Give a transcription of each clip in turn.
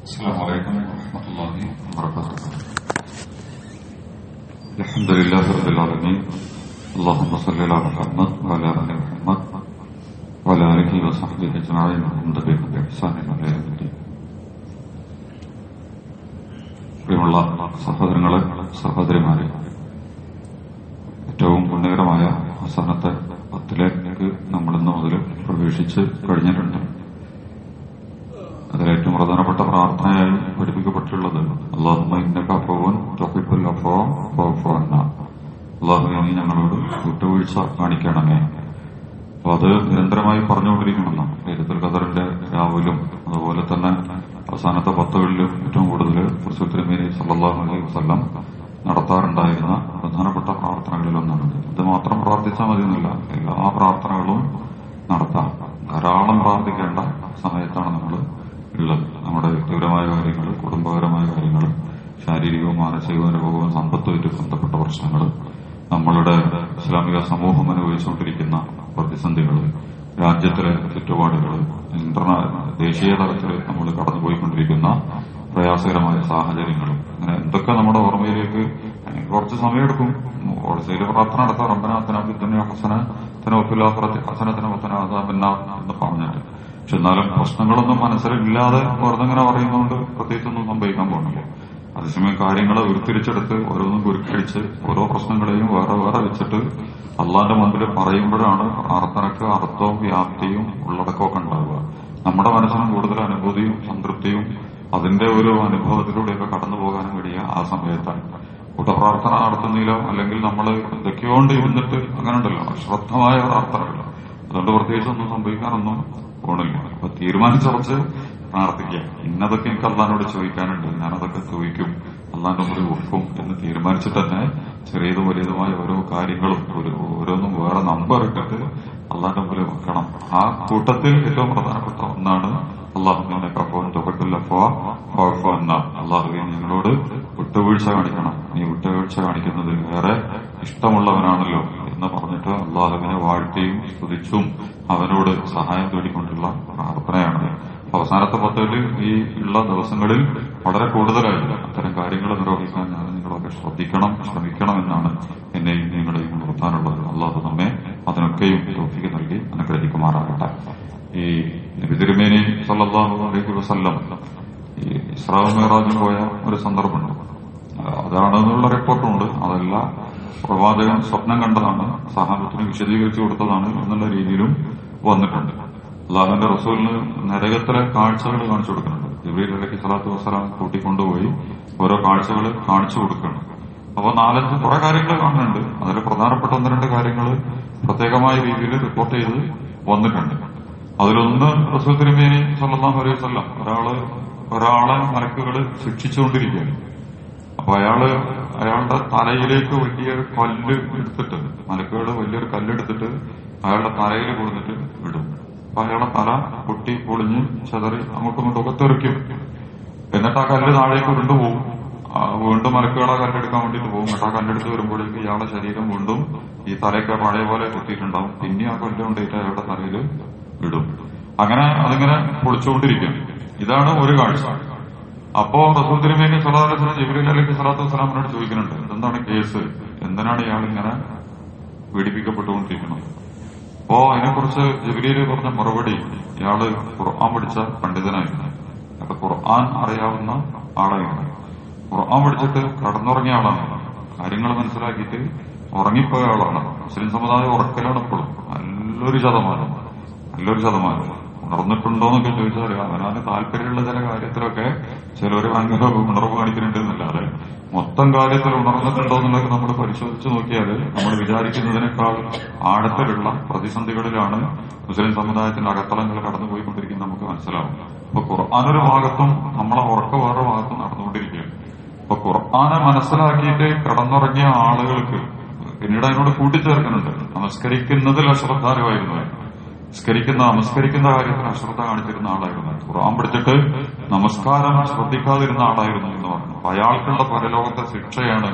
السلام عليكم ورحمة الله وبركاته الحمد لله رب العالمين اللهم صل على محمد وعلى آل محمد وعلى آله وصحبه أجمعين ومن تبعهم بإحسان إلى يوم الدين പ്രിയമുള്ള സഹോദരങ്ങളെ സഹോദരിമാരെ ഏറ്റവും പുണ്യകരമായ അവസാനത്തെ പത്തിലേക്ക് നമ്മൾ ഇന്ന് മുതൽ പ്രവേശിച്ച് കഴിഞ്ഞിട്ടുണ്ട് അതിലേറ്റവും പ്രാർത്ഥനയായി പഠിപ്പിക്കപ്പെട്ടുള്ളത് നീ ഞങ്ങളോട് വിട്ടുവീഴ്ച കാണിക്കണമേ. അപ്പൊ അത് നിരന്തരമായി പറഞ്ഞുകൊണ്ടിരിക്കണം ലലിതുൽ ഖദറിന്റെ രാവിലും അതുപോലെ തന്നെ അവസാനത്തെ പത്തുകളിലും ഏറ്റവും കൂടുതൽ തിരുമേനി സല്ലാഹു അലൈഹി വസ്ലം നടത്താറുണ്ടായിരുന്ന പ്രധാനപ്പെട്ട പ്രാർത്ഥനകളിലൊന്നാണ് ഇത് മാത്രം പ്രാർത്ഥിച്ചാൽ മതിയെന്നില്ല. എല്ലാ പ്രാർത്ഥനകളും നടത്താം. ധാരാളം പ്രാർത്ഥിക്കേണ്ട സമയത്താണ് നമ്മൾ ഉള്ളത് നമ്മുടെ വ്യക്തിപരമായ കാര്യങ്ങൾ കുടുംബപരമായ കാര്യങ്ങൾ ശാരീരികവും മാനസികവും അനുഭവവും സമ്പത്തുമായിട്ട് ബന്ധപ്പെട്ട പ്രശ്നങ്ങൾ നമ്മളുടെ ഇസ്ലാമിക സമൂഹം അനുഭവിച്ചുകൊണ്ടിരിക്കുന്ന പ്രതിസന്ധികൾ രാജ്യത്തിലെ ചുറ്റുപാടുകൾ ഇന്റർനാ ദേശീയ തലത്തിൽ നമ്മൾ കടന്നുപോയിക്കൊണ്ടിരിക്കുന്ന പ്രയാസകരമായ സാഹചര്യങ്ങളും. അങ്ങനെ എന്തൊക്കെ നമ്മുടെ ഓർമ്മയിലേക്ക് കുറച്ച് സമയമെടുക്കും. ഓടസയിൽ പ്രാർത്ഥന നടത്താം. റബ്ബനാഥന ഹസന തനോഫിലാഹുറത്തി ഹസനത്തിന് ഹസന അതാ എന്ന് പറഞ്ഞിട്ട്. പക്ഷെ എന്നാലും പ്രശ്നങ്ങളൊന്നും മനസ്സിലില്ലാതെ വെറുതെങ്ങനെ പറയുന്നതുകൊണ്ട് പ്രത്യേകിച്ചൊന്നും സംഭവിക്കാൻ പോകുന്നില്ല. അതേസമയം കാര്യങ്ങളെ ഉരുത്തിരിച്ചെടുത്ത് ഓരോന്നും ഗുരുക്കടിച്ച് ഓരോ പ്രശ്നങ്ങളെയും വേറെ വേറെ വെച്ചിട്ട് അള്ളാന്റെ മുമ്പിൽ പറയുമ്പോഴാണ് പ്രാർത്ഥനക്ക് അർത്ഥവും വ്യാപ്തിയും ഉള്ളടക്കമൊക്കെ ഉണ്ടാവുക. നമ്മുടെ മനസ്സിനും കൂടുതൽ അനുഭൂതിയും സംതൃപ്തിയും അതിന്റെ ഒരു അനുഭവത്തിലൂടെയൊക്കെ കടന്നു പോകാനും കഴിയുക ആ സമയത്താണ്. കൂട്ടപ്രാർത്ഥന നടത്തുന്നില്ല അല്ലെങ്കിൽ നമ്മൾ എന്തൊക്കെയോണ്ട് ഇരുന്നിട്ട് അങ്ങനെ ഉണ്ടല്ലോ അശ്രദ്ധമായ പ്രാർത്ഥനകൾ അതുകൊണ്ട് പ്രത്യേകിച്ചൊന്നും സംഭവിക്കാനൊന്നും പോണില്ല. അപ്പൊ തീരുമാനിച്ചുറച്ച് പ്രാർത്ഥിക്കുക. ഇന്നതൊക്കെ എനിക്ക് അള്ളഹാനോട് ചോദിക്കാനുണ്ട്. ഞാനതൊക്കെ ചോദിക്കും. അള്ളാന്റെ മുറി ഒക്കും എന്ന് തീരുമാനിച്ചിട്ട് തന്നെ ചെറിയതും വലിയതുമായ ഓരോ കാര്യങ്ങളും ഒരു ഓരോന്നും വേറെ നമ്പർ ഇട്ടിട്ട് അള്ളാന്റെ മുറി വെക്കണം. ആ കൂട്ടത്തിൽ ഏറ്റവും പ്രധാനപ്പെട്ട ഒന്നാണ് അള്ളാഹുവിന്റെ കഫോൻ തുകക്കില്ല ഫോ ഫോ എന്ന അള്ളാഹുവിനെ ഞങ്ങളോട് വിട്ടുവീഴ്ച കാണിക്കണം. നീ വിട്ടുവീഴ്ച കാണിക്കുന്നത് വേറെ ഇഷ്ടമുള്ളവനാണല്ലോ എന്ന് പറഞ്ഞിട്ട് അള്ളാഹുവിനെ വാഴ്ത്തിയും സ്തുതിച്ചും അവനോട് സഹായം തേടിക്കൊണ്ടുള്ള പ്രാർത്ഥനയാണ് അവസാനത്തെ പത്തിൽ ഈ ഉള്ള ദിവസങ്ങളിൽ വളരെ കൂടുതലായിട്ട് അത്തരം കാര്യങ്ങൾ നിർവഹിക്കാൻ ഞാൻ നിങ്ങളൊക്കെ ശ്രദ്ധിക്കണം ശ്രമിക്കണം എന്നാണ് എന്നെയും നിങ്ങളെയും നിർത്താനുള്ളത് അള്ളാഹു നമ്മെ അതിനൊക്കെയും തോഫിക്ക് നൽകി അനുഗ്രഹിക്കുമാറാകട്ടെ. ഈ നബിതിരുമേനി സല്ലാഹു അലൈഹി വസല്ലം ഈ ഇസ്രാവ് മേറാജിൽ പോയ ഒരു സന്ദർഭമുണ്ട്. അതാണെന്നുള്ള റിപ്പോർട്ടുണ്ട്. അതല്ല പ്രവാചകൻ സ്വപ്നം കണ്ടതാണ് സഹാബത്തിന് വിശദീകരിച്ചു കൊടുത്തതാണ് എന്നുള്ള രീതിയിലും വന്നിട്ടുണ്ട്. അള്ളാഹുവിന്റെ റസൂലിന് നരകത്തിലെ കാഴ്ചകൾ കാണിച്ചു കൊടുക്കുന്നുണ്ട്. ജിബ്രീൽ അലഹി സ്വലാത്തു വസ്സലാം കൂട്ടിക്കൊണ്ടുപോയി ഓരോ കാഴ്ചകൾ കാണിച്ചു കൊടുക്കണം അപ്പൊ നാലഞ്ച് കുറെ കാര്യങ്ങൾ കാണുന്നുണ്ട്. അതിൽ പ്രധാനപ്പെട്ട ഒന്ന് രണ്ട് കാര്യങ്ങൾ പ്രത്യേകമായ രീതിയിൽ റിപ്പോർട്ട് ചെയ്ത് വന്നിട്ടുണ്ട്. അതിലൊന്ന് റസൂൽ തിരുമേനി സല്ലാഹു അലൈഹി വസ്ലാം ഒരാൾ ഒരാളെ മലക്കുകൾ ശിക്ഷിച്ചുകൊണ്ടിരിക്കുകയാണ്. അപ്പൊ അയാൾ അയാളുടെ തലയിലേക്ക് വലിയൊരു കല്ല് എടുത്തിട്ട് മലക്കുകയുടെ വലിയൊരു കല്ലെടുത്തിട്ട് അയാളുടെ തലയിൽ കൊടുത്തിട്ട് വിടും. അപ്പൊ അയാളുടെ തല പൊട്ടി പൊളിഞ്ഞ് ചെതറി അങ്ങോട്ടും ഇങ്ങോട്ടും ഒക്കെ തെറിക്കും. എന്നിട്ട് ആ കല്ല് താഴേക്ക് ഉരുണ്ടുപോകും വീണ്ടും മലക്കുകളെ കല്ലെടുക്കാൻ വേണ്ടിട്ട് പോകും എന്നിട്ട് ആ കല്ലെടുത്ത് വരുമ്പോഴേക്ക് ഇയാളുടെ ശരീരം വീണ്ടും ഈ തലയൊക്കെ പഴയ പോലെ കുത്തിയിട്ടുണ്ടാവും പിന്നെ ആ കല്ല് കൊണ്ടിട്ട് അയാളുടെ തലയിൽ ഇടും. അങ്ങനെ അതിങ്ങനെ പൊളിച്ചുകൊണ്ടിരിക്കും. ഇതാണ് ഒരു കാഴ്ച. അപ്പോ റസൂൽ തിരുമേനി സലാഹുലം ജിബ്രീൽ അലൈഹി സ്വലാത്തു വസ്സലാമിനോട് ചോദിക്കുന്നുണ്ട് എന്താണ് കേസ്? എന്തിനാണ് ഇയാൾ ഇങ്ങനെ പീഡിപ്പിക്കപ്പെട്ടുകൊണ്ടിരിക്കുന്നത്? അപ്പോ അതിനെക്കുറിച്ച് ജിബ്രീൽ പറഞ്ഞ മറുപടി ഇയാൾ ഖുർആൻ പഠിച്ച പണ്ഡിതനായിരുന്നു. അപ്പൊ ഖുർആൻ അറിയാവുന്ന ആളായിരുന്നു ഖുർആൻ പഠിച്ചിട്ട് കടന്നുറങ്ങിയ ആളാണ്. കാര്യങ്ങൾ മനസ്സിലാക്കിയിട്ട് ഉറങ്ങിപ്പോയ ആളാണ്. മുസ്ലിം സമുദായം ഉറക്കലാണ് ഇപ്പോഴും. നല്ലൊരു ശതമാനം. നല്ലൊരു ശതമാനം. ഉണർന്നിട്ടുണ്ടോ എന്നൊക്കെ ചോദിച്ചാൽ അവനവന് താല്പര്യമുള്ള ചില കാര്യത്തിലൊക്കെ ചിലർ ഭയങ്കര ഉണർവ് കാണിക്കുന്നുണ്ട് എന്നല്ലാതെ മൊത്തം കാര്യത്തിൽ ഉണർന്നിട്ടുണ്ടോ എന്നുള്ളത് നമ്മൾ പരിശോധിച്ച് നോക്കിയാൽ നമ്മൾ വിചാരിക്കുന്നതിനേക്കാൾ ആഴത്തിലുള്ള പ്രതിസന്ധികളിലാണ് മുസ്ലിം സമുദായത്തിന്റെ അകത്തളങ്ങൾ കടന്നുപോയിക്കൊണ്ടിരിക്കുന്നത് നമുക്ക് മനസ്സിലാവും. അപ്പൊ ഖുർആാനൊരു ഭാഗത്തും നമ്മളെ ഉറക്ക വേറെ ഭാഗത്തും നടന്നുകൊണ്ടിരിക്കുകയാണ്. അപ്പൊ ഖുർആാനെ മനസ്സിലാക്കിയിട്ട് കടന്നുറങ്ങിയ ആളുകൾക്ക് പിന്നീട് അതിനോട് കൂട്ടിച്ചേർക്കുന്നുണ്ട്. നമസ്കരിക്കുന്നതിൽ അശ്രദ്ധാലുമായിരുന്നു നിസ്കരിക്കുന്ന നമസ്കരിക്കുന്ന കാര്യത്തിൽ അശ്രദ്ധ കാണിച്ചിരുന്ന ആളായിരുന്നു. ഖുറാൻ പഠിച്ചിട്ട് നമസ്കാരം ശ്രദ്ധിക്കാതിരുന്ന ആളായിരുന്നു എന്ന് പറഞ്ഞു. അയാൾക്കുള്ള പരലോകത്തെ ശിക്ഷയാണ്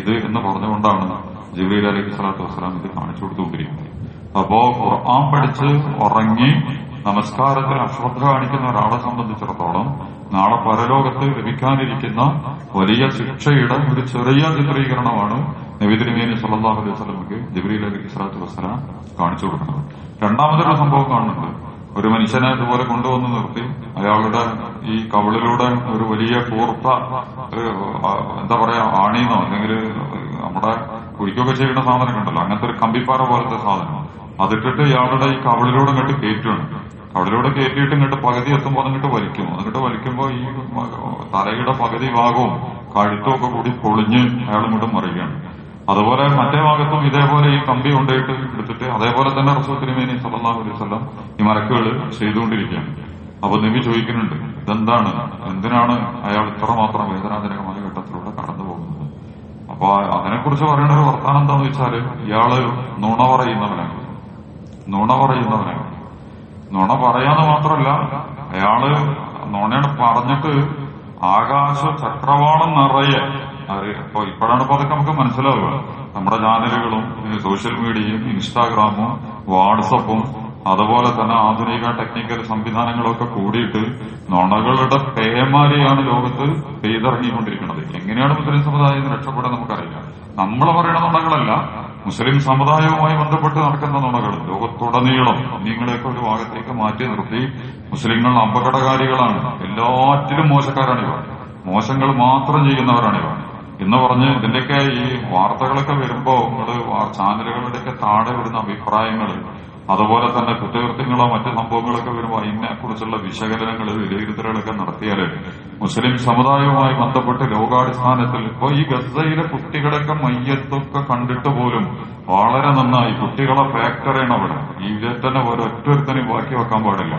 ഇത് എന്ന് പറഞ്ഞുകൊണ്ടാണ് ജിബ്രീൽ അലൈഹി സ്വലാത്തു വസ്സലാം ഇത് കാണിച്ചു കൊടുത്തുകൊണ്ടിരിക്കുന്നത്. അപ്പോ ഖുർആൻ പഠിച്ച് ഉറങ്ങി നമസ്കാരത്തിൽ അശ്രദ്ധ കാണിക്കുന്ന ഒരാളെ സംബന്ധിച്ചിടത്തോളം നാളെ പരലോകത്ത് ലഭിക്കാനിരിക്കുന്ന വലിയ ശിക്ഷയുടെ ഒരു ചെറിയ ചിത്രീകരണമാണ് നബി സല്ലാഹു അലൈഹി വസല്ലമക്ക് ജബ്രീൽ അലി ഇസ്ലാത്തു വസ്സലാം കാണിച്ചു കൊടുക്കുന്നത്. രണ്ടാമതൊരു സംഭവം കാണുന്നുണ്ട്. ഒരു മനുഷ്യനെ ഇതുപോലെ കൊണ്ടുവന്ന് നിർത്തി അയാളുടെ ഈ കവളിലൂടെ ഒരു വലിയ കൂർത്ത എന്താ പറയാ ആണീന്നോ അല്ലെങ്കിൽ നമ്മുടെ കുഴിക്കൊക്കെ ചെയ്യുന്ന സാധനം കണ്ടല്ലോ അങ്ങനത്തെ ഒരു കമ്പിപ്പാറ പോലത്തെ സാധനം. അതിട്ടിട്ട് ഇയാളുടെ ഈ കവളിലൂടെ ഇങ്ങോട്ട് കയറ്റുകയാണ് കവിളിലൂടെ കയറ്റിയിട്ട് ഇങ്ങോട്ട് പകുതി എത്തുമ്പോൾ അതിങ്ങോട്ട് വലിക്കും. എന്നിട്ട് വലിക്കുമ്പോൾ ഈ തലയുടെ പകുതി ഭാഗവും കഴുത്തും ഒക്കെ കൂടി പൊളിഞ്ഞ് അയാൾ ഇങ്ങോട്ട് മറിയുകയാണ്. അതുപോലെ മറ്റേ ഭാഗത്തും ഇതേപോലെ ഈ കമ്പി കൊണ്ടുപോയിട്ട് എടുത്തിട്ട് അതേപോലെ തന്നെ റസൂൽ തിരുമേനി സല്ലല്ലാഹു അലൈഹി വസല്ലം ഈ മരക്കുകൾ ചെയ്തുകൊണ്ടിരിക്കുകയാണ്. അപ്പൊ നബി ചോദിക്കുന്നുണ്ട് ഇതെന്താണ്? എന്തിനാണ് അയാൾ ഇത്ര മാത്രം വേദനാജനകമായ ഘട്ടത്തിലൂടെ കടന്നു പോകുന്നത്? അപ്പൊ അതിനെക്കുറിച്ച് പറയുന്ന ഒരു വർത്താനം എന്താന്ന് വെച്ചാൽ ഇയാൾ നുണ പറയുന്നവനാണ്. നുണ പറയുന്നവനാണ്. നുണ പറയാന്ന് മാത്രമല്ല അയാൾ നുണയാണ് പറഞ്ഞിട്ട് ആകാശ ചക്രവാളം നിറയെ അത് ഇപ്പൊ ഇപ്പോഴാണ് ഇപ്പൊ അതൊക്കെ നമുക്ക് മനസ്സിലാവുക. നമ്മുടെ ചാനലുകളും സോഷ്യൽ മീഡിയയും ഇൻസ്റ്റാഗ്രാമും വാട്സപ്പും അതുപോലെ തന്നെ ആധുനിക ടെക്നിക്കൽ സംവിധാനങ്ങളൊക്കെ കൂടിയിട്ട് നുണകളുടെ പേമാരിയാണ് ലോകത്ത് പെയ്തിറങ്ങിക്കൊണ്ടിരിക്കുന്നത്. എങ്ങനെയാണ് മുസ്ലിം സമുദായം രക്ഷപ്പെടാൻ നമുക്കറിയില്ല. നമ്മൾ പറയുന്ന നുണകളല്ല മുസ്ലിം സമുദായവുമായി ബന്ധപ്പെട്ട് നടക്കുന്ന നുണകൾ. ലോകത്തുടനീളം നിങ്ങളെയൊക്കെ ഒരു ഭാഗത്തേക്ക് മാറ്റി നിർത്തി മുസ്ലിങ്ങൾ അപകടകാരികളാണ്. എല്ലാറ്റിലും മോശക്കാരാണ് ഇവർ മോശങ്ങൾ മാത്രം ചെയ്യുന്നവരാണ് ഇവർ എന്ന് പറഞ്ഞ് ഇതിന്റെയൊക്കെ ഈ വാർത്തകളൊക്കെ വരുമ്പോ നിങ്ങൾ ചാനലുകളുടെയൊക്കെ താഴെ വരുന്ന അഭിപ്രായങ്ങൾ അതുപോലെ തന്നെ കുറ്റകൃത്യങ്ങളോ മറ്റു സംഭവങ്ങളൊക്കെ വരുമ്പോൾ അതിനെ കുറിച്ചുള്ള വിശകലനങ്ങൾ വിലയിരുത്തലുകളൊക്കെ നടത്തിയാൽ മുസ്ലിം സമുദായവുമായി ബന്ധപ്പെട്ട് ലോകാടിസ്ഥാനത്തിൽ ഇപ്പൊ ഈ ഗസയിലെ കുട്ടികളൊക്കെ മയ്യത്തൊക്കെ കണ്ടിട്ട് പോലും വളരെ നന്നായി കുട്ടികളെ ഫാക്ടറിയാണ് അവിടെ. ഈ തന്നെ ഒരൊറ്റൊരുത്തനെയും ബാക്കി വെക്കാൻ പാടില്ല.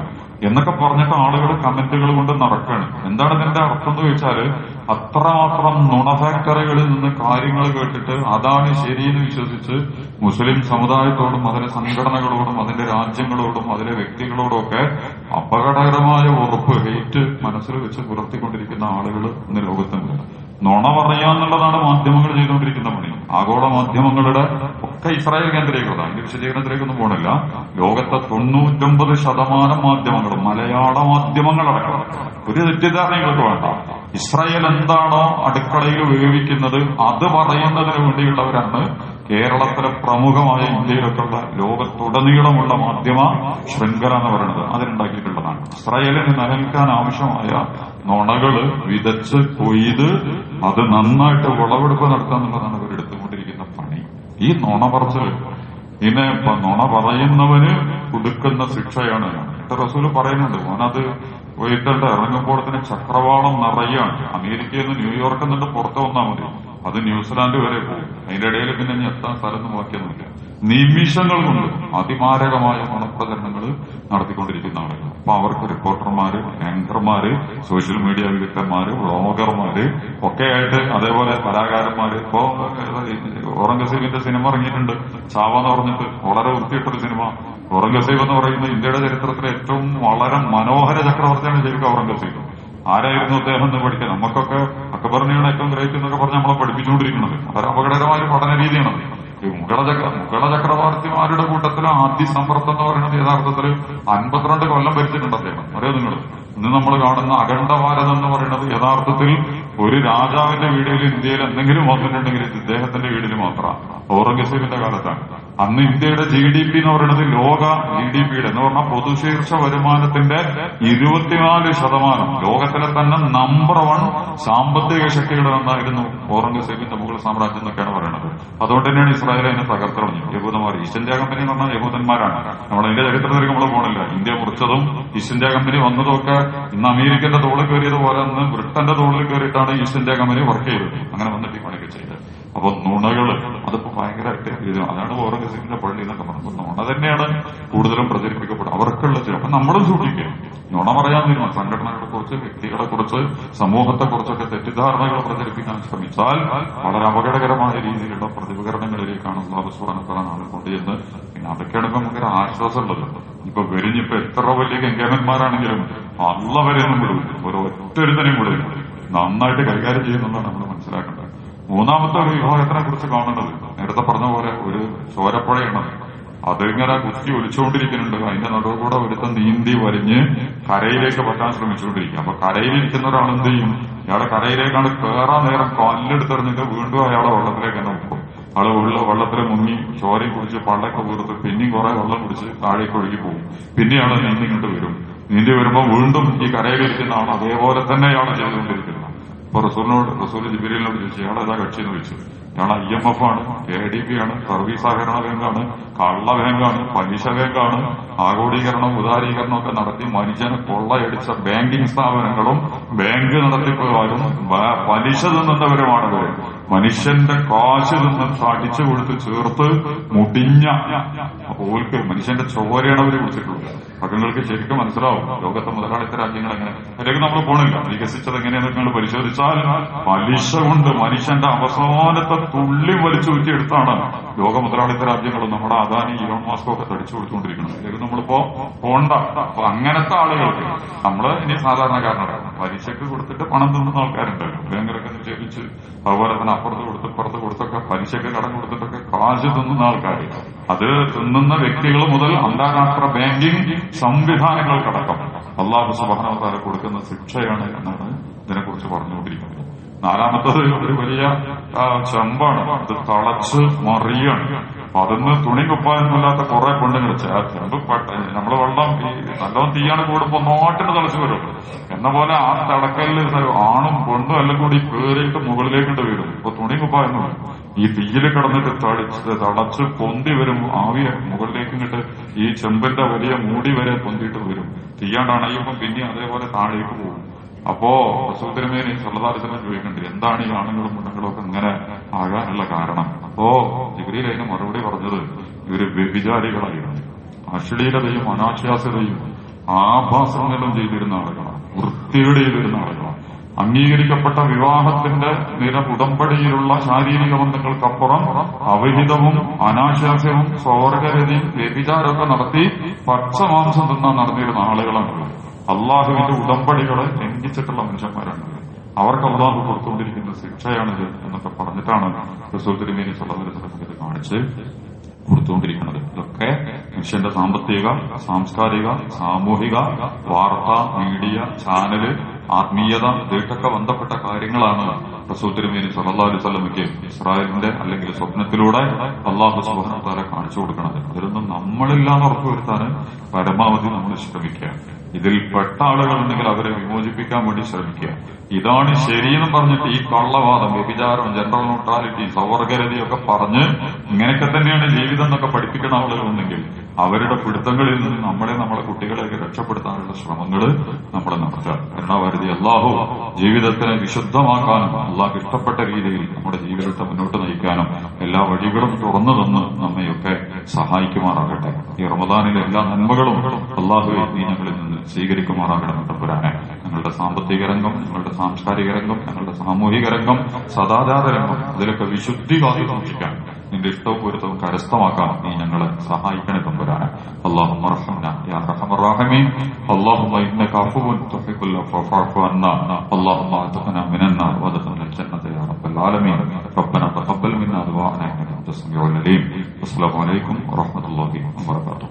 എന്നൊക്കെ പറഞ്ഞിട്ട് ആളുകൾ കമന്റുകൾ കൊണ്ട് നടക്കാണ്. എന്താണ് ഇതിന്റെ അർത്ഥം എന്ന് ചോദിച്ചാൽ അത്രമാത്രം നുണ ഫാക്ടറികളിൽ നിന്ന് കാര്യങ്ങൾ കേട്ടിട്ട് അതാണ് ശരിയെന്ന് വിശ്വസിച്ച് മുസ്ലിം സമുദായത്തോടും അതിലെ സംഘടനകളോടും അതിന്റെ രാജ്യങ്ങളോടും അതിലെ വ്യക്തികളോടൊക്കെ അപകടകരമായ ഉറപ്പ് ഹെയ്റ്റ് മനസ്സിൽ വെച്ച് പുലർത്തിക്കൊണ്ടിരിക്കുന്ന ആളുകൾ ഇന്ന് ലോകത്തുണ്ട് നുണ പറയാന്നുള്ളതാണ് മാധ്യമങ്ങൾ ചെയ്തുകൊണ്ടിരിക്കുന്ന പണി. ആഗോള മാധ്യമങ്ങളുടെ ഒക്കെ ഇസ്രായേൽ കേന്ദ്രീകൃത അതിന്റെ വിശദീകരണത്തിലേക്കൊന്നും പോണില്ല. ലോകത്തെ തൊണ്ണൂറ്റൊമ്പത് ശതമാനം മാധ്യമങ്ങളും മലയാള മാധ്യമങ്ങളടക്കം. ഒരു തെറ്റിദ്ധാരണകൾക്ക് വേണ്ട. ഇസ്രായേൽ എന്താണോ അടുക്കളയിൽ ഉപയോഗിക്കുന്നത് അത് പറയുന്നതിന് വേണ്ടിയുള്ളവരാണ് കേരളത്തിലെ പ്രമുഖമായ ഇന്ത്യയിലൊക്കെയുള്ള ലോകത്തുടനീളമുള്ള മാധ്യമ ശൃംഖല എന്ന് പറയുന്നത് അതിനുണ്ടാക്കിയിട്ടുള്ളതാണ്. ഇസ്രായേലിന് നിലനിൽക്കാൻ ആവശ്യമായ നുണകൾ വിതച്ച് കൊയ്ത് അത് നന്നായിട്ട് വിളവെടുപ്പ് നടത്തുക എന്നുള്ളതാണ് ഇവർ എടുത്തുകൊണ്ടിരിക്കുന്ന പണി. ഈ നുണ പറച്ചിൽ ഇപ്പൊ നുണ പറയുന്നവന് കൊടുക്കുന്ന ശിക്ഷയാണ്. റസൂൽ പറയുന്നുണ്ട് ഓനത് പോയിട്ടുണ്ട് ഇറങ്ങുമ്പോൾ തന്നെ ചക്രവാളം നിറയാണ് അമേരിക്കയിൽ നിന്ന് ന്യൂയോർക്കിൽ നിന്ന് പുറത്തു വന്നാൽ മതി. അത് ന്യൂസിലാൻഡ് വരെ പോകും. അതിന്റെ ഇടയിൽ പിന്നെ ഇനി എത്താൻ സ്ഥലത്ത് നോക്കിയൊന്നുമില്ല നിമിഷങ്ങൾ കൊണ്ട് അതിമാരകമായ ഗുണപ്രചരണങ്ങൾ നടത്തിക്കൊണ്ടിരിക്കുന്ന ആളുകൾ അപ്പൊ അവർക്ക് റിപ്പോർട്ടർമാര് ആങ്കർമാര് സോഷ്യൽ മീഡിയ വിദഗ്ധന്മാര് വ്ളോഗർമാര് ഒക്കെ ആയിട്ട് അതേപോലെ കലാകാരന്മാര്. ഇപ്പോ ഔറംഗസീബിന്റെ സിനിമ ഇറങ്ങിയിട്ടുണ്ട്. ചാവെന്ന് പറഞ്ഞിട്ട് വളരെ വൃത്തിയിട്ടൊരു സിനിമ. ഔറംഗസീബ് എന്ന് പറയുന്നത് ഇന്ത്യയുടെ ചരിത്രത്തിലെ ഏറ്റവും വളരെ മനോഹര ചക്രവർത്തിയാണ് ശരിക്കും ഔറംഗസീബ്. ആരായിരുന്നു അദ്ദേഹം എന്ന് പഠിക്കാൻ? നമുക്കൊക്കെ അക്ബറിനെയാണ് ഏറ്റവും ഗ്രഹിച്ചു എന്നൊക്കെ പറഞ്ഞ് നമ്മളെ പഠിപ്പിച്ചുകൊണ്ടിരിക്കുന്നത്. അതൊരു അപകടകരമായ പഠന രീതിയാണ് ഈ മുഗള ചക്ര മുഗള ചക്രവർത്തിമാരുടെ കൂട്ടത്തിൽ ആദ്യ സമ്പർത്തം എന്ന് പറയുന്നത് യഥാർത്ഥത്തിൽ അൻപത്തിരണ്ട് കൊല്ലം ഭരിച്ചിട്ടുണ്ട് അദ്ദേഹം. അറിയോ നിങ്ങൾ ഇന്ന് നമ്മൾ കാണുന്ന അഖണ്ഡ ഭാരതം എന്ന് പറയുന്നത് യഥാർത്ഥത്തിൽ ഒരു രാജാവിന്റെ വീടിൽ ഇന്ത്യയിൽ എന്തെങ്കിലും വന്നിട്ടുണ്ടെങ്കിൽ ഇദ്ദേഹത്തിന്റെ വീടിൽ മാത്രമാണ്. ഔറംഗസീബിന്റെ കാലത്താണ്. അന്ന് ഇന്ത്യയുടെ ജി ഡി പി എന്ന് പറയുന്നത് ലോക ജി ഡി പിയുടെ എന്ന് പറഞ്ഞാൽ പൊതുശീർഷ വരുമാനത്തിന്റെ ഇരുപത്തിനാല് ശതമാനം. ലോകത്തിലെ തന്നെ നമ്പർ വൺ സാമ്പത്തിക ശക്തിയുടെ ഒന്നായിരുന്നു ഓറംഗസേബിന്റെ മുഗൾ സാമ്രാജ്യം എന്നൊക്കെയാണ് പറയുന്നത്. അതുകൊണ്ട് തന്നെയാണ് ഇസ്രായേൽ അതിനെ തകർത്തറിഞ്ഞു. യഹൂദന്മാർ ഈസ്റ്റ് ഇന്ത്യ കമ്പനി എന്ന് പറഞ്ഞാൽ യഹൂദന്മാരാണ്. നമ്മൾ അതിന്റെ ചരിത്രത്തിലേക്ക് നമ്മൾ പോകണില്ല ഇന്ത്യ മുറിച്ചതും ഈസ്റ്റ് ഇന്ത്യ കമ്പനി വന്നതൊക്കെ ഇന്ന് അമേരിക്കന്റെ തോളിൽ കയറിയതുപോലെ ബ്രിട്ടന്റെ തോളിൽ കയറിയിട്ടാണ് ഈസ്റ്റ് ഇന്ത്യ കമ്പനി വർക്ക് ചെയ്തത്. അങ്ങനെ വന്നിട്ട് പണിയൊക്കെ ചെയ്തത്. അപ്പൊ നുണകൾ അതിപ്പോ ഭയങ്കരമായിട്ട് അതാണ് ഓറംഗസീബിന്റെ പള്ളി എന്നൊക്കെ പറഞ്ഞത് നുണ തന്നെയാണ് കൂടുതലും പ്രചരിപ്പിക്കപ്പെടുന്നത് അവർക്കുള്ള ചില അപ്പൊ നമ്മളും സൂക്ഷിക്കുക. നുണ പറയാൻ തീരുമാനം. സംഘടനകളെ കുറിച്ച് വ്യക്തികളെ കുറിച്ച് സമൂഹത്തെ കുറിച്ചൊക്കെ തെറ്റിദ്ധാരണകൾ പ്രചരിപ്പിക്കാൻ ശ്രമിച്ചാൽ വളരെ അപകടകരമായ രീതിയിലുള്ള പ്രതികരണങ്ങളിലേക്കാണ് അള്ളാഹുസ്വാനത്തല നാളെ കൊണ്ടുചെന്ന് പിന്നെ അതൊക്കെയാണ് ഇപ്പൊ നമുക്കൊരു ആശ്വാസമുള്ളത്. ഇപ്പൊ വെരിഞ്ഞിപ്പോ എത്ര വലിയ ഗംഗാനന്മാരാണെങ്കിലും അള്ള വരെയൊന്നും വിടില്ല ഒരു ഒറ്റൊരുത്തനെയും വിടില്ല നന്നായിട്ട് കൈകാര്യം ചെയ്യുന്നതാണ് നമ്മൾ മനസ്സിലാക്കേണ്ടത്. മൂന്നാമത്തെ ഒരു വിഭാഗത്തിനെ കുറിച്ച് കാണേണ്ടത് നേരത്തെ പറഞ്ഞ പോലെ ഒരു ചോരപ്പുഴയാണ്. അതിങ്ങനെ കുത്തി ഒലിച്ചുകൊണ്ടിരിക്കുന്നുണ്ട്. അതിന്റെ നടുവ് കൂടെ ഒരുത്തം നീന്തി വലിഞ്ഞ് കരയിലേക്ക് പറ്റാൻ ശ്രമിച്ചുകൊണ്ടിരിക്കുക അപ്പൊ കരയിലിരിക്കുന്ന ഒരാൾ എന്ത് ചെയ്യും? ഇയാളെ കരയിലേക്കാണ് കയറാൻ നേരം കല്ലെടുത്തെറിഞ്ഞിട്ട് വീണ്ടും അയാളെ വെള്ളത്തിലേക്ക് തന്നെ വെക്കും ആൾ ഉള്ള വെള്ളത്തിൽ മുങ്ങി ചോരയും കുടിച്ച് പള്ളൊക്കെ വീർത്ത് പിന്നെയും കുറെ വെള്ളം കുടിച്ച് താഴേക്ക് ഒഴുകി പോകും. പിന്നെയാണ് നീന്തി ഇങ്ങോട്ട് വരും. നീന്തി വരുമ്പോൾ വീണ്ടും ഈ കരയിലിരിക്കുന്ന ആൾ അതേപോലെ തന്നെ തന്നെയാണ് ചെയ്തുകൊണ്ടിരിക്കുന്നത് അപ്പൊ റസൂലിനോട് റസൂൽ ജിബിലിനോട് ചോദിച്ചു ഇയാൾ ഏതാ കക്ഷി എന്ന് ചോദിച്ചു? ഇയാൾ ഐ എം എഫ് ആണ് എ ഡി പി ആണ് സർവീസ് സഹകരണ ബാങ്കാണ് കള്ള ബാങ്കാണ് പലിശ ബാങ്കാണ് ആഗോളീകരണം ഉദാരീകരണം ഒക്കെ നടത്തി മനുഷ്യനെ കൊള്ളയടിച്ച ബാങ്കിംഗ് സ്ഥാപനങ്ങളും ബാങ്ക് നടത്തിപ്പുകാരും പലിശ തിന്നുന്നവരുമാണ് ഇവർ. മനുഷ്യന്റെ കാശ് നിന്ന് അടിച്ചു കൊടുത്ത് ചേർത്ത് മുടിഞ്ഞ ഓൽക്ക് മനുഷ്യന്റെ ചോരയാണ് അവർ കുടിച്ചിട്ടുള്ളത്. നിങ്ങൾക്ക് ശരിക്കും മനസ്സിലാവും. ലോകത്തെ മുതലാളിത്ത രാജ്യങ്ങൾ എങ്ങനെ അതിലേക്ക് നമ്മൾ പോണില്ല. വികസിച്ചത് എങ്ങനെയാണെന്ന് നിങ്ങൾ പരിശോധിച്ചാൽ പലിശ കൊണ്ട് മനുഷ്യന്റെ അവസാനത്തെ തുള്ളി വലിച്ചു ഊറ്റിയെടുത്താണ് ലോക മുതലാളിത്ത രാജ്യങ്ങളും നമ്മുടെ അദാനി ഇലോൺ മാസ്കോ ഒക്കെ തടിച്ചു കൊടുത്തുകൊണ്ടിരിക്കുന്നത്. അതിലേക്ക് നമ്മളിപ്പോ പോണ്ട. അപ്പൊ അങ്ങനത്തെ ആളുകൾക്ക് നമ്മൾ ഇനി സാധാരണക്കാരനാണ് പലിശക്ക് കൊടുത്തിട്ട് പണം തിന്നുന്ന ആൾക്കാരുണ്ടല്ലോ. ബാങ്കിലൊക്കെ നിക്ഷേപിച്ച് അതുപോലെ തന്നെ അപ്പുറത്ത് കൊടുത്ത് ഇപ്പുറത്ത് കൊടുത്തൊക്കെ പലിശക്ക് കടം കൊടുത്തിട്ടൊക്കെ കാശ് തിന്നുന്ന ആൾക്കാർ അത് തിന്നുന്ന വ്യക്തികൾ മുതൽ അന്താരാഷ്ട്ര ബാങ്കിംഗ് സംവിധാനങ്ങൾക്കടക്കം അള്ളാഹു സുബാനവതാര കൊടുക്കുന്ന ശിക്ഷയാണ് എന്നാണ് ഇതിനെക്കുറിച്ച് പറഞ്ഞുകൊണ്ടിരിക്കുന്നത്. നാലാമത്തത് ഒരു വലിയ ചെമ്പാണ്. അത് തളച്ച് മറിയാണ്. അപ്പൊ അതൊന്ന് തുണി കുപ്പായൊന്നുമില്ലാത്ത കുറെ പെണ്ണുങ്ങൾ നമ്മൾ വെള്ളം ഈ നല്ലോണം തീയാണ് കൂടുമ്പോ നോട്ടിന് തളച്ചു വരും. എന്ന പോലെ ആ തടക്കലിൽ ആണും പെണ്ണും എല്ലാം കൂടി കേറിയിട്ട് മുകളിലേക്കിട്ട് വരും ഇപ്പൊ തുണി കുപ്പായൊന്നുമില്ല ഈ തീയിൽ കിടന്നിട്ട് തളിച്ച് തളച്ച് പൊന്തി വരും. ആവിയ മുകളിലേക്ക് ഇങ്ങോട്ട് ഈ ചെമ്പിന്റെ വലിയ മൂടി വരെ പൊന്തിയിട്ട് വരും. അണയുമ്പോ പിന്നെ അതേപോലെ താഴേക്ക് പോകും. അപ്പോ സുദ്രമേനി സള്ളതാരത്തിനെ ചോദിക്കണ്ടേ എന്താണ് ഈ ആണുങ്ങളും പെണ്ണുങ്ങളും ഒക്കെ ഇങ്ങനെ ആകാനുള്ള കാരണം? അപ്പോ ജിഗ്രിയിൽ അതിന് മറുപടി പറഞ്ഞത് ഇവർ വ്യഭിചാരികളായിരുന്നു അശ്ലീലതയും അനാശ്വാസ്യതയും ആഭാസങ്ങളും ചെയ്തിരുന്ന ആളുകളാണ്. വൃത്തിയുടെ ചെയ്തിരുന്ന ആളുകളാണ്. അംഗീകരിക്കപ്പെട്ട വിവാഹത്തിന്റെ നില ഉടമ്പടിയിലുള്ള ശാരീരിക ബന്ധങ്ങൾക്കപ്പുറം അവിഹിതവും അനാശാസ്യവും സ്വർഗരതിയും വ്യഭിചാരമൊക്കെ നടത്തി പച്ചമാംസം തിന്നാൻ നടന്നിരുന്ന ആളുകളാണ് അള്ളാഹുവിന്റെ ഉടമ്പടികളെ ലംഘിച്ചിട്ടുള്ള മനുഷ്യന്മാരാണ്. അവർക്ക് അള്ളാഹു കൊടുത്തുകൊണ്ടിരിക്കുന്ന ശിക്ഷയാണിത് എന്നൊക്കെ പറഞ്ഞിട്ടാണ് റസൂൽ തിരുമേനി ഇത് കാണിച്ച് കൊടുത്തുകൊണ്ടിരിക്കുന്നത്. ഇതൊക്കെ മനുഷ്യന്റെ സാമ്പത്തിക സാംസ്കാരിക സാമൂഹിക വാർത്ത മീഡിയ ചാനൽ ആത്മീയത ഇതൊക്കെ ബന്ധപ്പെട്ട കാര്യങ്ങളാണ് റസൂൽ തിരുമേനി സല്ലാ അലൈഹി സ്വലമയ്ക്ക് ഇസ്രായേലിന്റെ അല്ലെങ്കിൽ സ്വപ്നത്തിലൂടെ അള്ളാഹു സുബാന കാണിച്ചു കൊടുക്കുന്നത്. അതിലൊന്നും നമ്മളില്ലാന്ന് ഉറപ്പുവരുത്താൻ പരമാവധി നമ്മൾ ശ്രമിക്കുക ഇതിൽ പെട്ട ആളുകളുണ്ടെങ്കിൽ അവരെ വിമോചിപ്പിക്കാൻ വേണ്ടി ശ്രമിക്കുക. ഇതാണ് ശരിയെന്ന് പറഞ്ഞിട്ട് ഈ കള്ളവാദം വ്യഭിചാരം ജനറൽ ന്യൂട്രാലിറ്റി സൗവർഗരതിയൊക്കെ പറഞ്ഞ് ഇങ്ങനെയൊക്കെ തന്നെയാണ് ജീവിതം എന്നൊക്കെ പഠിപ്പിക്കുന്ന ആളുകളുണ്ടെങ്കിൽ അവരുടെ പിടുത്തങ്ങളിൽ നിന്ന് നമ്മളെ നമ്മളെ കുട്ടികളെയൊക്കെ രക്ഷപ്പെടുത്താനുള്ള ശ്രമങ്ങൾ നമ്മൾ നടത്തുക ഭരണവാരുതി അള്ളാഹു ജീവിതത്തിനെ വിശുദ്ധമാക്കാനും അള്ളാഹ് ഇഷ്ടപ്പെട്ട രീതിയിൽ നമ്മുടെ ജീവിതത്തെ മുന്നോട്ട് നയിക്കാനും എല്ലാ വഴികളും തുറന്നു തന്ന് നമ്മയൊക്കെ സഹായിക്കുമാറാകട്ടെ. ഈ റമദാനിലെ എല്ലാ നന്മകളും അള്ളാഹു ഞങ്ങളിൽ നിന്ന് സ്വീകരിക്കുമാറാകണം തമ്പുരാനെ. ഞങ്ങളുടെ സാമ്പത്തിക രംഗം ഞങ്ങളുടെ സാംസ്കാരിക രംഗം ഞങ്ങളുടെ സാമൂഹിക രംഗം സദാചാര രംഗം അതിലൊക്കെ വിശുദ്ധി കാത്തു സൂക്ഷിക്കാൻ നിന്റെ ഇഷ്ടവും പൊരുത്തവും കരസ്ഥമാക്കാൻ നീ ഞങ്ങളെ സഹായിക്കണേ തമ്പുരാനെ اللهم ارحمنا يا ارحم الراحمين اللهم انك عفو تحب العفو فاعف عنا اللهم اعتقنا من النار وادخلنا الجنه يا رب العالمين ربنا تقبل منا دعاءنا انك انت السميع العليم والسلام عليكم ورحمه الله وبركاته